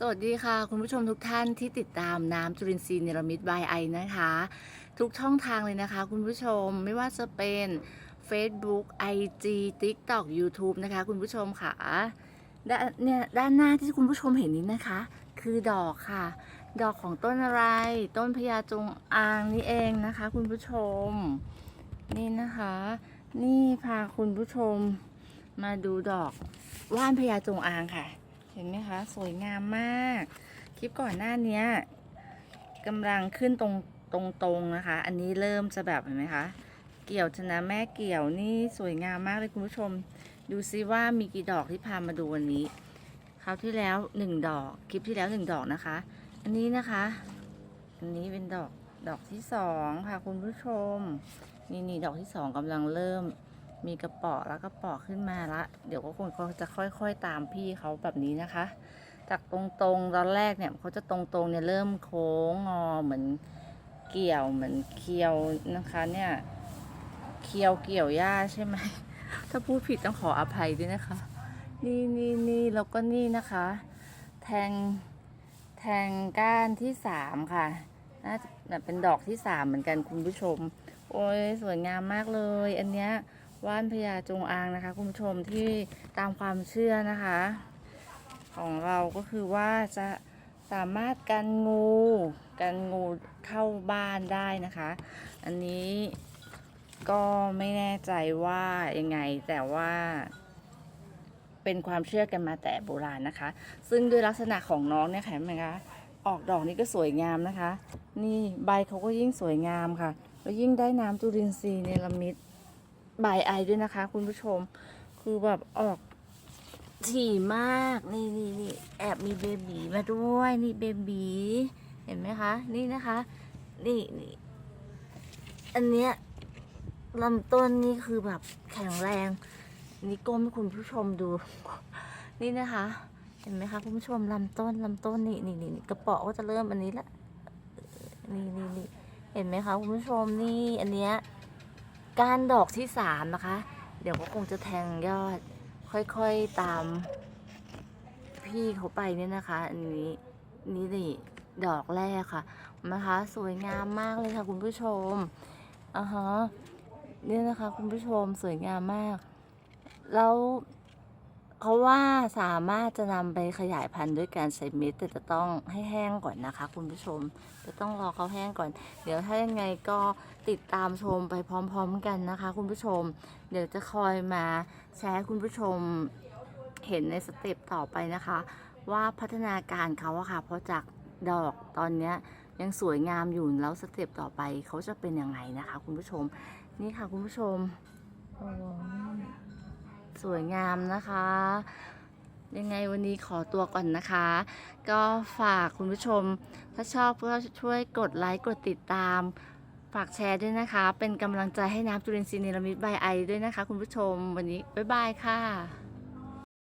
สวัสดีค่ะ คุณผู้ชมทุกท่านที่ติดตามน้ำจุลินทรีย์เนรมิตบายไอนะคะ ทุกช่องทางเลยนะคะ คุณผู้ชมไม่ว่าจะเป็น Facebook IG TikTok YouTube นะคะ คุณผู้ชมค่ะด้านเนี่ยด้านหน้าที่คุณผู้ชมเห็นนี้นะคะ คือดอกค่ะ ดอกของต้นอะไร ต้นพญาจงอางนี่เองนะคะ คุณผู้ชม นี่นะคะ นี่พาคุณผู้ชมมาดูดอกว่านพญาจงอางค่ะ ห็นไหมคะ สวยงามมาก คลิปก่อนหน้านี้กำลังขึ้นตรงตรงตรงนะคะ อันนี้เริ่มจะแบบเห็นไหมคะ เกี่ยวชนะแม่เกี่ยวนี่สวยงามมากเลยคุณผู้ชม ดูซิว่ามีกี่ดอกที่พามาดูวันนี้ คราวที่แล้วหนึ่งดอก คลิปที่แล้วหนึ่งดอกนะคะ อันนี้นะคะ อันนี้เป็นดอกดอกที่สองค่ะคุณผู้ชม นี่นี่ดอกที่สองกำลังเริ่ม มีกระป๋อแล้วกระป๋อขึ้นมาละ เดี๋ยวก็คงเขาจะค่อยๆตามพี่เขาแบบนี้นะคะ จากตรงๆตอนแรกเนี่ยเขาจะตรงๆเนี่ยเริ่มโค้งงอเหมือนเกี่ยวเหมือนเคียวนะคะเนี่ยเคียวเกี่ยวหญ้าใช่ไหมถ้าพูดผิดต้องขออภัยด้วยนะคะ นี่นี่นี่แล้วก็นี่นะคะ แทงแทงก้านที่สามค่ะน่าจะเป็นดอกที่สามเหมือนกันคุณผู้ชม โอ้ยสวยงามมากเลย อันเนี้ย ว่านพญาจงอางนะคะ คุณผู้ชมที่ตามความเชื่อนะคะ ของเราก็คือว่าจะสามารถกันงูกันงูเข้าบ้านได้นะคะ อันนี้ก็ไม่แน่ใจว่ายังไงแต่ว่าเป็นความเชื่อกันมาแต่โบราณนะคะ ซึ่งด้วยลักษณะของน้องเนี่ยค่ะเห็นไหมคะออกดอกนี้ก็สวยงามนะคะ นี่ใบเขาก็ยิ่งสวยงามค่ะ แล้วยิ่งได้น้ำจุลินทรีย์เนลมิดใบไอด้วยนะคะ คุณผู้ชม คือแบบออกถี่มาก นี่นี่นี่แอบมีเบบีมาด้วย นี่เบบีเห็นไหมคะ นี่นะคะ นี่นี่อันเนี้ยลำต้นนี่คือแบบแข็งแรง นี่ก้มให้คุณผู้ชมดู นี่นะคะ เห็นไหมคะคุณผู้ชมลำต้นลำต้นนี่นี่นี่กระเป๋อก็จะเริ่มอันนี้ละ นี่นี่นี่เห็นไหมคะคุณผู้ชมนี่อันเนี้ย ก้านดอกที่สามนะคะ เดี๋ยวก็คงจะแทงยอดค่อยๆตาม พี่เขาไปเนี่ยนะคะ อันนี้นี่นี่ดอกแรกค่ะนะคะ สวยงามมากเลยค่ะ คุณผู้ชมอ่าฮะเนี่ยนะคะ คุณผู้ชมสวยงามมาก แล้ว เขาว่าสามารถจะนำไปขยายพันธุ์ด้วยการใส่เม็ดแต่จะต้องให้แห้งก่อนนะคะ คุณผู้ชมจะต้องรอเขาแห้งก่อน เดี๋ยวถ้ายังไงก็ติดตามชมไปพร้อม ๆ กันนะคะ คุณผู้ชม เดี๋ยวจะคอยมาแชร์คุณผู้ชมเห็นในสเต็ปต่อไปนะคะ ว่าพัฒนาการเขาอะค่ะเพราะจากดอกตอนนี้ยยังสวยงามอยู่แล้วสเต็ปต่อไปเขาจะเป็นยังไงนะคะ คุณผู้ชมนี่ค่ะคุณผู้ชมโอ้ สวยงามนะคะ ยังไงวันนี้ขอตัวก่อนนะคะ ก็ฝากคุณผู้ชม ถ้าชอบก็ช่วยกดไลค์กดติดตาม ฝากแชร์ด้วยนะคะ เป็นกำลังใจให้น้ำจุลินทรีย์เนรมิตใบไอด้วยนะคะ คุณผู้ชมวันนี้บ๊ายบายค่ะ